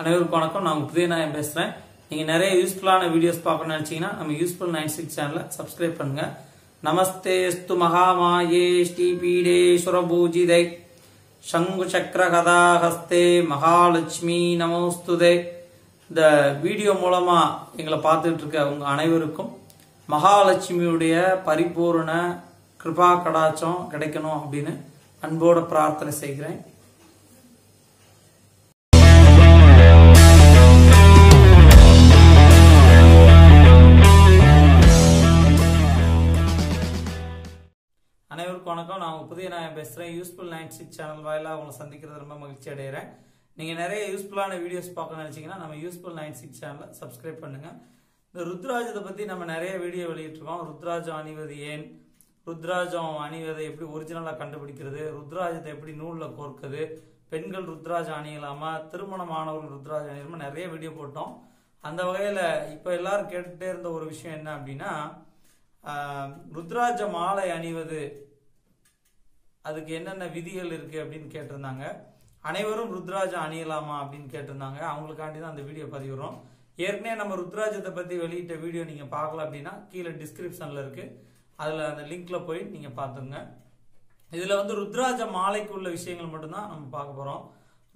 அனைவருக்கும் வணக்கம். நான் புதிய நாயம் பேசுறேன். நீங்க நிறைய யூஸ்ஃபுல்லான வீடியோஸ் பார்க்கணும்னு நினைச்சீங்கன்னா நம்ம யூஸ்ஃபுல் நைன் சிக்ஸ் சேனலை சப்ஸ்கிரைப் பண்ணுங்க. நமஸ்தேஸ்து மகாமாயே ஸ்ரீபீடேஸ்வர பூஜிதை சங்கு சக்கர கதாஹஸ்தே மகாலட்சுமி நமோஸ்துதே. இந்த வீடியோ மூலமா எங்களை பார்த்துட்டு இருக்க உங்க அனைவருக்கும் மகாலட்சுமியுடைய பரிபூரண கிருபா கடாச்சம் கிடைக்கணும் அப்படின்னு அன்போட பிரார்த்தனை செய்கிறேன். வணக்கம் நான் பேசுகிறேன் யூஸ்ஃபுல் நைன் சிக்ஸ் சேனல் வாயிலாக உங்களை சந்திக்கிறது ரொம்ப மகிழ்ச்சி அடைகிறேன். நீங்கள் நிறைய யூஸ்ஃபுல்லான வீடியோஸ் பார்க்க நினச்சிங்கன்னா நம்ம யூஸ்ஃபுல் நைன் சிக்ஸ் சேனலை சப்ஸ்கிரைப் பண்ணுங்க. இந்த ருத்ராஜத்தை பற்றி நம்ம நிறைய வீடியோ வெளியிட்டிருக்கோம். ருத்ராஜம் அணிவது ஏன்? ருத்ராஜம் அணிவதை எப்படி ஒரிஜினலாக கண்டுபிடிக்கிறது? ருத்ராஜத்தை எப்படி நூலில் கோர்க்குது? பெண்கள் ருத்ராஜம் அணியலாமா? திருமணமானவர்கள் ருத்ராஜம் அணியலாமா? நிறைய வீடியோ போட்டோம். அந்த வகையில் இப்போ எல்லாரும் கேட்டுகிட்டே இருந்த ஒரு விஷயம் என்ன அப்படின்னா ருத்ராஜ மாலை அணிவது அதுக்கு என்னென்ன விதிகள் இருக்கு அப்படின்னு கேட்டிருந்தாங்க. அனைவரும் ருத்ராஜா அணியலாமா அப்படின்னு கேட்டிருந்தாங்க. அவங்களுக்காண்டி தான் அந்த வீடியோ பதிவிடுறோம். ஏற்கனவே நம்ம ருத்ராஜத்தை பத்தி வெளியிட்ட வீடியோ நீங்க பார்க்கல அப்படின்னா கீழே டிஸ்கிரிப்ஷன்ல இருக்கு. அதுல அந்த லிங்க்ல போய் நீங்க பாத்துங்க இதுல வந்து ருத்ராஜ மாலைக்கு உள்ள விஷயங்கள் மட்டும்தான் நம்ம பார்க்க போறோம்.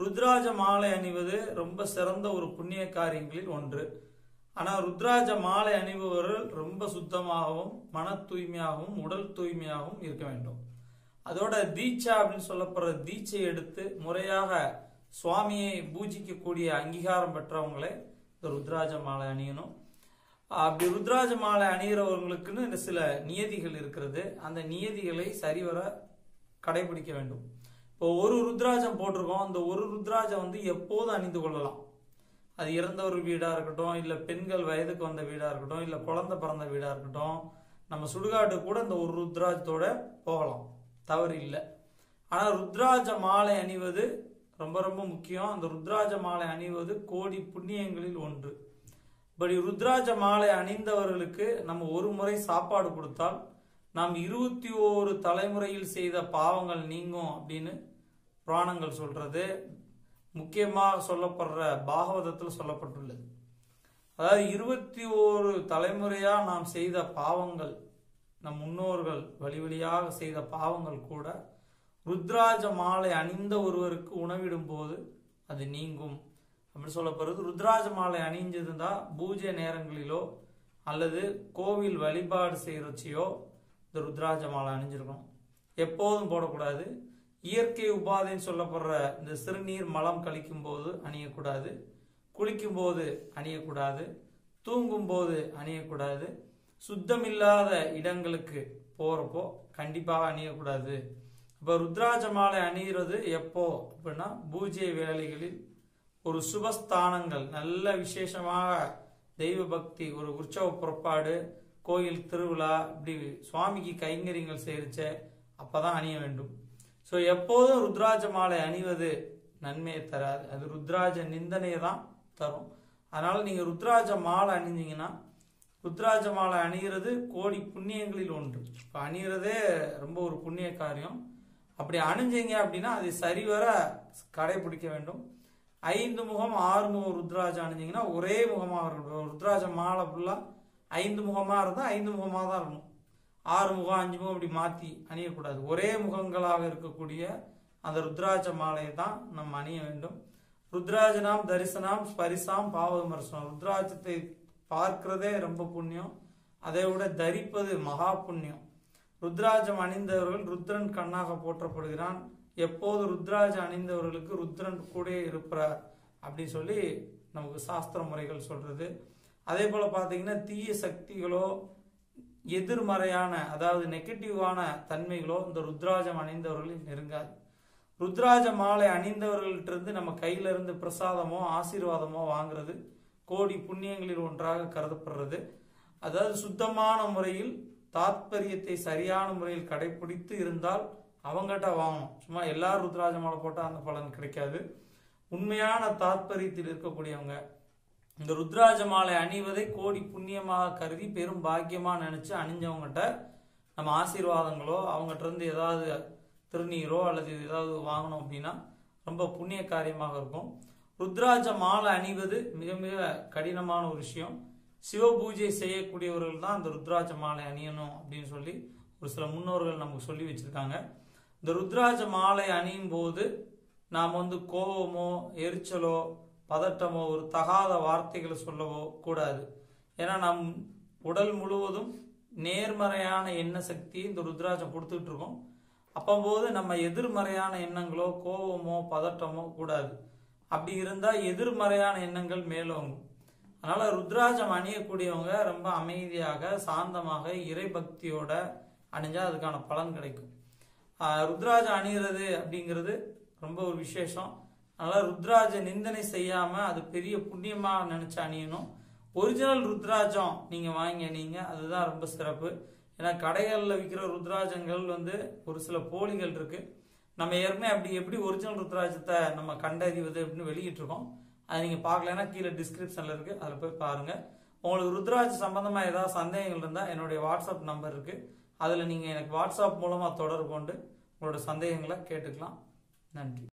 ருத்ராஜ மாலை அணிவது ரொம்ப சிறந்த ஒரு புண்ணிய காரியங்களில் ஒன்று. ஆனா ருத்ராஜ மாலை அணிபவர்கள் ரொம்ப சுத்தமாகவும் மன தூய்மையாகவும் உடல் தூய்மையாகவும் இருக்க வேண்டும். அதோட தீட்சா அப்படின்னு சொல்லப்படுற தீட்சை எடுத்து முறையாக சுவாமியை பூஜிக்கக்கூடிய அங்கீகாரம் பெற்றவங்களே இந்த ருத்ராஜ மாலை அணியணும். அப்படி ருத்ராஜ மாலை அணிகிறவங்களுக்குன்னு இந்த சில நியதிகள் இருக்கிறது. அந்த நியதிகளை சரிவர கடைபிடிக்க வேண்டும். இப்போ ஒரு ருத்ராஜம் போட்டிருக்கோம். அந்த ஒரு ருத்ராஜம் வந்து எப்போதும் அணிந்து கொள்ளலாம். அது இறந்தவர் வீடாக இருக்கட்டும் இல்லை பெண்கள் வயதுக்கு வந்த வீடாக இருக்கட்டும் இல்லை குழந்தை பிறந்த வீடாக இருக்கட்டும் நம்ம சுடுகாட்டு கூட இந்த ஒரு ருத்ராஜத்தோட போகலாம். தவறு இல்லை ஆனால் ருத்ராஜ மாலை அணிவது ரொம்ப ரொம்ப முக்கியம். அந்த ருத்ராஜ மாலை அணிவது கோடி புண்ணியங்களில் ஒன்று. இப்படி ருத்ராஜ மாலை அணிந்தவர்களுக்கு நம்ம ஒரு முறை சாப்பாடு கொடுத்தால் நாம் இருபத்தி ஓரு தலைமுறையில் செய்த பாவங்கள் நீங்கும் அப்படின்னு புராணங்கள் சொல்றது. முக்கியமாக சொல்லப்படுற பாகவதத்தில் சொல்லப்பட்டுள்ளது. அதாவது இருபத்தி ஓரு தலைமுறையா நாம் செய்த பாவங்கள் நம் முன்னோர்கள் வழி வழியாக செய்த பாவங்கள் கூட ருத்ராஜ மாலை அணிந்த ஒருவருக்கு உணவிடும் போது அது நீங்கும். அப்படின்னு சொல்லப்படுறது ருத்ராஜ மாலை அணிஞ்சிருந்தா பூஜை நேரங்களிலோ அல்லது கோவில் வழிபாடு செய்யறச்சியோ இந்த ருத்ராஜ மாலை அணிஞ்சிருக்கணும் எப்போதும் போடக்கூடாது. இயற்கை உபாதைன்னு சொல்லப்படுற இந்த சிறுநீர் மலம் கழிக்கும் போது அணியக்கூடாது. குளிக்கும் போது அணியக்கூடாது. தூங்கும் போது அணியக்கூடாது. சுத்தமில்லாத இடங்களுக்கு போகிறப்போ கண்டிப்பாக அணியக்கூடாது. இப்போ ருத்ராஜ மாலை அணிகிறது எப்போ அப்படின்னா பூஜை வேலைகளில் ஒரு சுபஸ்தானங்கள் நல்ல விசேஷமாக தெய்வ பக்தி ஒரு உற்சவ புறப்பாடு கோயில் திருவிழா இப்படி சுவாமிக்கு கைங்கரியங்கள் அப்போ தான் அணிய வேண்டும். ஸோ எப்போதும் ருத்ராஜ மாலை அணிவது நன்மையை தராது. அது ருத்ராஜ நிந்தனையை தான் தரும். அதனால் நீங்கள் ருத்ராஜ மாலை அணிஞ்சிங்கன்னா ருத்ராஜ மாலை அணிகிறது கோடி புண்ணியங்களில் ஒன்று. இப்போ அணிகிறதே ரொம்ப ஒரு புண்ணிய காரியம். அப்படி அணிஞ்சீங்க அப்படின்னா அதை சரிவர கடைபிடிக்க வேண்டும். ஐந்து முகம் ஆறு முகம் ருத்ராஜ அணிஞ்சிங்கன்னா ஒரே முகமாக இருக்கணும். ருத்ராஜ மாலை ஃபுல்லாக ஐந்து முகமாக இருந்தால் ஐந்து முகமாக தான் இருக்கணும். ஆறு முகம் அஞ்சு முகம் அப்படி மாற்றி அணியக்கூடாது. ஒரே முகங்களாக இருக்கக்கூடிய அந்த ருத்ராஜ மாலையை தான் நம்ம அணிய வேண்டும். ருத்ராஜனாம் தரிசனம் ஸ்பரிசாம் பாவ விமர்சனம். ருத்ராஜத்தை பார்க்கிறதே ரொம்ப புண்ணியம். அதை விட தரிப்பது மகா புண்ணியம். ருத்ராஜம் அணிந்தவர்கள் ருத்ரன் கண்ணாக போற்றப்படுகிறான். எப்போது ருத்ராஜ அணிந்தவர்களுக்கு ருத்ரன் கூட இருப்பார் அப்படின்னு சொல்லி நமக்கு சாஸ்திர முறைகள் சொல்றது. அதே போல பாத்தீங்கன்னா தீய சக்திகளோ எதிர்மறையான அதாவது நெகட்டிவான தன்மைகளோ இந்த ருத்ராஜம் அணிந்தவர்களை நெருங்காது. ருத்ராஜ மாலை அணிந்தவர்கள்ட்ட இருந்து நம்ம கையில இருந்து பிரசாதமோ ஆசீர்வாதமோ வாங்குறது கோடி புண்ணியங்களில் ஒன்றாக கருதப்படுறது. அதாவது சுத்தமான முறையில் தாத்பரியத்தை சரியான முறையில் கடைபிடித்து இருந்தால் அவங்ககிட்ட வாங்கணும். சும்மா எல்லாரும் ருத்ராஜ மாலை போட்டால் அந்த பலன் கிடைக்காது. உண்மையான தாத்பரியத்தில் இருக்கக்கூடியவங்க இந்த ருத்ராஜ மாலை அணிவதை கோடி புண்ணியமாக கருதி பெரும் பாக்கியமாக நினைச்சு அணிஞ்சவங்ககிட்ட நம்ம ஆசீர்வாதங்களோ அவங்ககிட்ட இருந்து ஏதாவது திருநீரோ அல்லது ஏதாவது வாங்கணும் அப்படின்னா ரொம்ப புண்ணிய காரியமாக இருக்கும். ருத்ராஜ மாலை அணிவது மிக மிக கடினமான ஒரு விஷயம். சிவ பூஜை செய்யக்கூடியவர்கள் தான் அந்த ருத்ராஜ மாலை அணியணும் அப்படின்னு சொல்லி ஒரு சில முன்னோர்கள் நமக்கு சொல்லி வச்சிருக்காங்க. இந்த ருத்ராஜ மாலை அணியும் போது நாம் வந்து கோபமோ எரிச்சலோ பதட்டமோ ஒரு தகாத வார்த்தைகளை சொல்லவோ கூடாது. ஏன்னா நம் உடல் முழுவதும் நேர்மறையான எண்ண சக்தியை இந்த ருத்ராஜம் கொடுத்துட்ருக்கோம் அப்போது நம்ம எதிர்மறையான எண்ணங்களோ கோபமோ பதட்டமோ கூடாது. அப்படி இருந்தால் எதிர்மறையான எண்ணங்கள் மேலோங்கும். அதனால ருத்ராஜம் அணியக்கூடியவங்க ரொம்ப அமைதியாக சாந்தமாக இறை பக்தியோட அணிஞ்சா அதுக்கான பலன் கிடைக்கும். ருத்ராஜம் அணிகிறது அப்படிங்கிறது ரொம்ப ஒரு விசேஷம். அதனால ருத்ராஜ நிந்தனை செய்யாம அது பெரிய புண்ணியமாக நினைச்சு அணியணும். ஒரிஜினல் ருத்ராஜம் நீங்க வாங்கி அணிங்க அதுதான் ரொம்ப சிறப்பு. ஏன்னா கடைகளில் விற்கிற ருத்ராஜங்கள் வந்து ஒரு சில போலிகள் இருக்கு. நம்ம ஏற்கனவே அப்படி எப்படி ஒரிஜினல் ருத்ராஜத்தை நம்ம கண்டறிவது அப்படின்னு வெளியிட்டிருக்கோம். அதை நீங்க பார்க்கலன்னா கீழே டிஸ்கிரிப்ஷன்ல இருக்கு. அதில் போய் பாருங்க. உங்களுக்கு ருத்ராஜ் சம்பந்தமா ஏதாவது சந்தேகங்கள் இருந்தால் என்னுடைய வாட்ஸ்அப் நம்பர் இருக்கு. அதில் நீங்க எனக்கு வாட்ஸ்அப் மூலமா தொடர்பு கொண்டு உங்களோட சந்தேகங்களை கேட்டுக்கலாம். நன்றி.